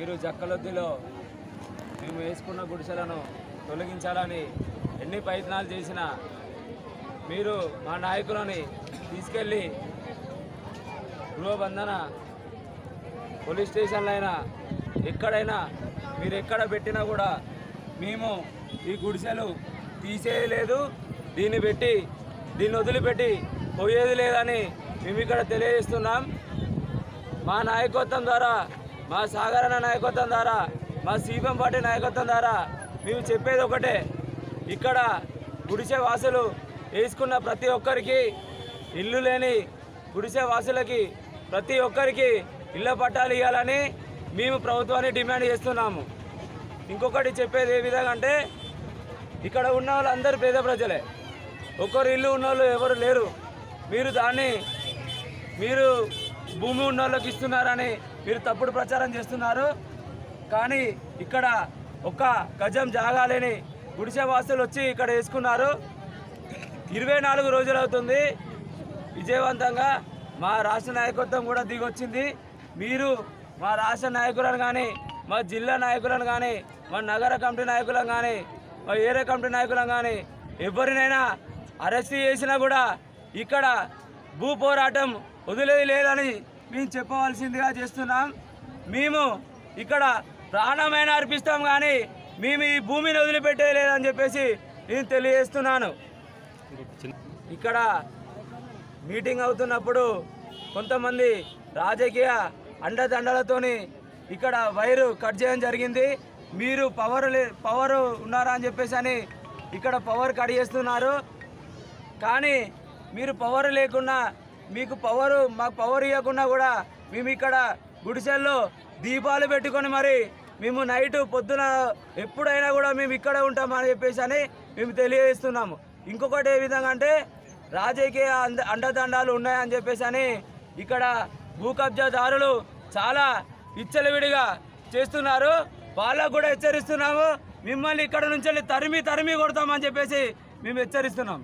మీరు జక్కలొద్దిలో మేము వేసుకున్న గుడిసెలను తొలగించాలని ఎన్ని ప్రయత్నాలు చేసినా మీరు మా నాయకులని తీసుకెళ్ళి గృహబంధన పోలీస్ స్టేషన్లో అయినా ఎక్కడైనా మీరు ఎక్కడ పెట్టినా కూడా మేము ఈ గుడిసెలు తీసేది లేదు దీన్ని పెట్టి దీన్ని వదిలిపెట్టి పోయేది లేదని మేము ఇక్కడ తెలియజేస్తున్నాం. మా నాయకత్వం ద్వారా మా సాగరణ నాయకత్వం ద్వారా మా సీపం పార్టీ నాయకత్వం ద్వారా మేము చెప్పేది ఒకటే. ఇక్కడ గుడిసె వాసులు వేసుకున్న ప్రతి ఒక్కరికి ఇల్లు లేని గుడిసె వాసులకి ప్రతి ఒక్కరికి ఇళ్ళ పట్టాలు ఇవ్వాలని మేము ప్రభుత్వాన్ని డిమాండ్ చేస్తున్నాము. ఇంకొకటి చెప్పేది ఏ విధంగా అంటే ఇక్కడ ఉన్న వాళ్ళందరూ పేద ప్రజలే. ఒక్కరు ఇల్లు ఉన్న వాళ్ళు ఎవరు లేరు. మీరు దాన్ని మీరు భూమి ఉన్న వాళ్ళకి ఇస్తున్నారని మీరు తప్పుడు ప్రచారం చేస్తున్నారు. కానీ ఇక్కడ ఒక గజం జాగాలేని గుడిసె వాసులు వచ్చి ఇక్కడ వేసుకున్నారు. ఇరవై నాలుగు రోజులు అవుతుంది. విజయవంతంగా మా రాష్ట్ర నాయకత్వం కూడా దిగొచ్చింది. మీరు మా రాష్ట్ర నాయకులను కానీ మా జిల్లా నాయకులను కానీ మా నగర కమిటీ నాయకులను కానీ మా ఏరియా కమిటీ నాయకులను కానీ ఎవరినైనా అరెస్ట్ చేసినా కూడా ఇక్కడ భూ పోరాటం వదిలేది లేదని మేము చెప్పవలసిందిగా చేస్తున్నాం. మేము ఇక్కడ ప్రాణమైన అర్పిస్తాం కానీ మేము ఈ భూమిని వదిలిపెట్టేది లేదని చెప్పేసి నేను తెలియజేస్తున్నాను. ఇక్కడ మీటింగ్ అవుతున్నప్పుడు కొంతమంది రాజకీయ అండదండలతోని ఇక్కడ వైరు కట్ చేయడం జరిగింది. మీరు పవర్ లే పవర్ ఉన్నారా అని చెప్పేసి అని ఇక్కడ పవర్ కట్ చేస్తున్నారు. కానీ మీరు పవర్ లేకున్నా మీకు పవరు మాకు పవర్ ఇవ్వకుండా కూడా మేము ఇక్కడ గుడిసెల్లో దీపాలు పెట్టుకొని మరి మేము నైట్ పొద్దున ఎప్పుడైనా కూడా మేము ఇక్కడ ఉంటామని చెప్పేసి అని మేము తెలియజేస్తున్నాము. ఇంకొకటి ఏ విధంగా అంటే రాజకీయ అంద అండదండాలు ఉన్నాయని చెప్పేసి అని ఇక్కడ భూ కబ్జాదారులు చాలా ఇచ్చలవిడిగా చేస్తున్నారు. వాళ్ళకు కూడా హెచ్చరిస్తున్నాము. మిమ్మల్ని ఇక్కడ నుంచి తరిమి తరిమి కొడతామని చెప్పేసి మేము హెచ్చరిస్తున్నాం.